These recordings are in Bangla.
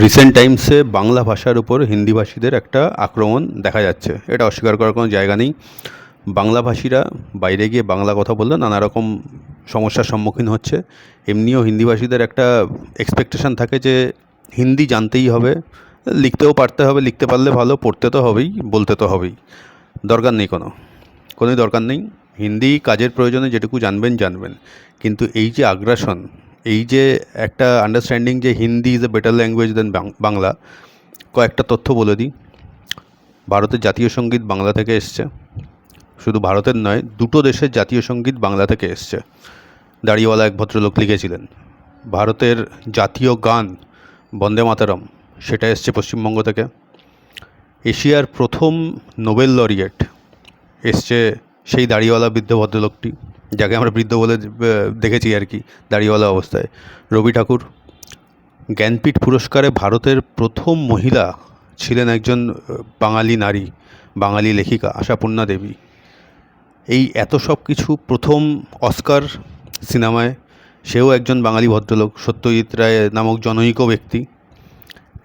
রিসেন্ট টাইমসে বাংলা ভাষার উপর হিন্দিভাষীদের একটা আক্রমণ দেখা যাচ্ছে। এটা অস্বীকার করার কোনো জায়গা নেই। বাংলাভাষীরা বাইরে গিয়ে বাংলা কথা বললে নানা রকম সমস্যার সম্মুখীন হচ্ছে। এমনিও হিন্দিভাষীদের একটা এক্সপেকটেশন থাকে যে হিন্দি জানতেই হবে, লিখতেও পারতে হবে, লিখতে পারলে ভালো, পড়তে তো হবেই, বলতে তো হবেই। দরকার নেই কোনো। কোনোই দরকার নেই। হিন্দি কাজের প্রয়োজনে যেটুকু জানবেন জানবেন। কিন্তু এই যে আগ্রাসন এই যে একটা আন্ডারস্ট্যান্ডিং যে Hindi is a better language than Bangla কয়েকটা তথ্য বলে দিই। ভারতের জাতীয় সংগীত বাংলা থেকে এসছে। শুধু ভারতের নয়, দুটো দেশের জাতীয় সংগীত বাংলা থেকে এসছে। দাড়িওয়ালা এক ভদ্রলোক লিখেছিলেন, ভারতের জাতীয় গান বন্দে মাতারম সেটা এসছে পশ্চিমবঙ্গ থেকে। এশিয়ার প্রথম নোবেল লরিয়েট এসছে সেই দাড়িওয়ালা বৃদ্ধ ভদ্রলোকটি। যাকে আমরা বৃদ্ধ বলে দেখেছি আর কি, দাড়িওয়ালা অবস্থায়। রবি ঠাকুর, জ্ঞানপীঠ পুরস্কারে ভারতের প্রথম মহিলা ছিলেন একজন বাঙালি নারী, বাঙালি লেখিকা আশাপূর্ণা দেবী। এই এত সব কিছু প্রথম অস্কার সিনেমায়, সেও একজন বাঙালি ভদ্রলোক, সত্যজিৎ রায় নামক জনৈক ব্যক্তি।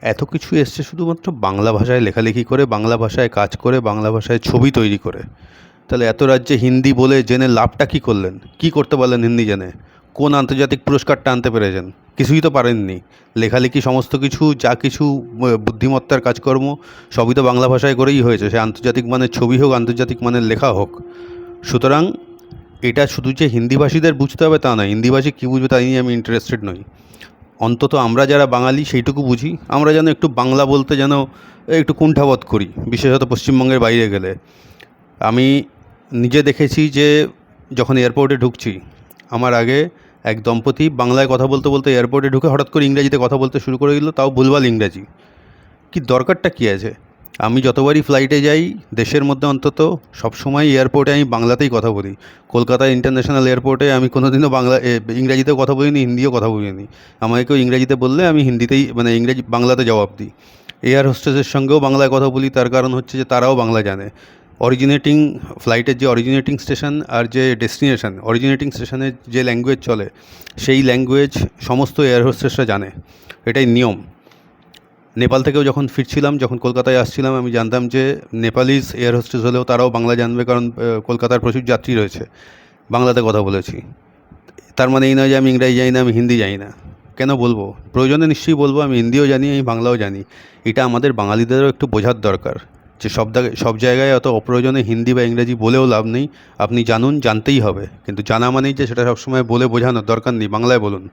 এত কিছু এসছে শুধুমাত্র বাংলা ভাষায় লেখালেখি করে, বাংলা ভাষায় কাজ করে, বাংলা ভাষায় ছবি তৈরি করে। তাহলে এত রাজ্যে হিন্দি বলে জেনে লাভটা কী করলেন? কী করতে পারলেন হিন্দি জেনে? কোন আন্তর্জাতিক পুরস্কারটা আনতে পেরেছেন? কিছুই তো পারেননি। লেখালেখি সমস্ত কিছু, যা কিছু বুদ্ধিমত্তার কাজকর্ম, সবই তো বাংলা ভাষায় করেই হয়েছে। সে আন্তর্জাতিক মানের ছবি হোক, আন্তর্জাতিক মানের লেখা হোক। সুতরাং এটা শুধু যে হিন্দিভাষীদের বুঝতে হবে তা নয়, হিন্দিভাষী কী বুঝবে তাই নিয়ে আমি ইন্টারেস্টেড নই। অন্তত আমরা যারা বাঙালি, সেইটুকু বুঝি। আমরা যেন একটু বাংলা বলতে যেন একটু কুণ্ঠাবোধ করি, বিশেষত পশ্চিমবঙ্গের বাইরে গেলে। আমি নিজে দেখেছি যে যখন এয়ারপোর্টে ঢুকছি, আমার আগে এক দম্পতি বাংলায় কথা বলতে বলতে এয়ারপোর্টে ঢুকে হঠাৎ করে ইংরাজিতে কথা বলতে শুরু করে দিল, তাও ভুলভাল ইংরাজি। কি দরকারটা কী আছে? আমি যতবারই ফ্লাইটে যাই, দেশের মধ্যে অন্তত সবসময় এয়ারপোর্টে আমি বাংলাতেই কথা বলি। কলকাতা ইন্টারন্যাশনাল এয়ারপোর্টে আমি কোনোদিনও বাংলা ইংরাজিতেও কথা বলিনি, হিন্দিও কথা বলিনি। আমাকে কেউ ইংরাজিতে বললে আমি হিন্দিতেই মানে ইংরেজি, বাংলাতে জবাব দিই। এয়ার হোস্টেসের সঙ্গেও বাংলায় কথা বলি, তার কারণ হচ্ছে যে তারাও বাংলা জানে। অরিজিনেটিং ফ্লাইটের যে অরিজিনেটিং স্টেশন আর যে ডেস্টিনেশন অরিজিনেটিং স্টেশনের যে ল্যাঙ্গুয়েজ চলে, সেই ল্যাঙ্গুয়েজ সমস্ত এয়ার হোস্টেসরা জানে। এটাই নিয়ম। নেপাল থেকেও যখন ফিরছিলাম, যখন কলকাতায় আসছিলাম, আমি জানতাম যে নেপালিজ এয়ার হোস্টেস হলেও তারাও বাংলা জানবে কারণ কলকাতার প্রচুর যাত্রী রয়েছে। বাংলাতে কথা বলেছি। তার মানে এই নয় যে আমি ইংরাজি জানি না, আমি হিন্দি জানি না। কেন বলব? প্রয়োজনে নিশ্চয়ই বলব, আমি হিন্দিও জানি, আমি বাংলাও জানি। এটা আমাদের বাঙালিদেরও একটু বোঝার দরকার। যে সব সব জায়গায় অত অপ্রয়োজনে হিন্দি বা ইংরেজি বলেও লাভ নেই। আপনি জানুন, জানতেই হবে। কিন্তু জানা মানেই যে সেটা সবসময় বলে বোঝানোর দরকার নেই। বাংলায় বলুন।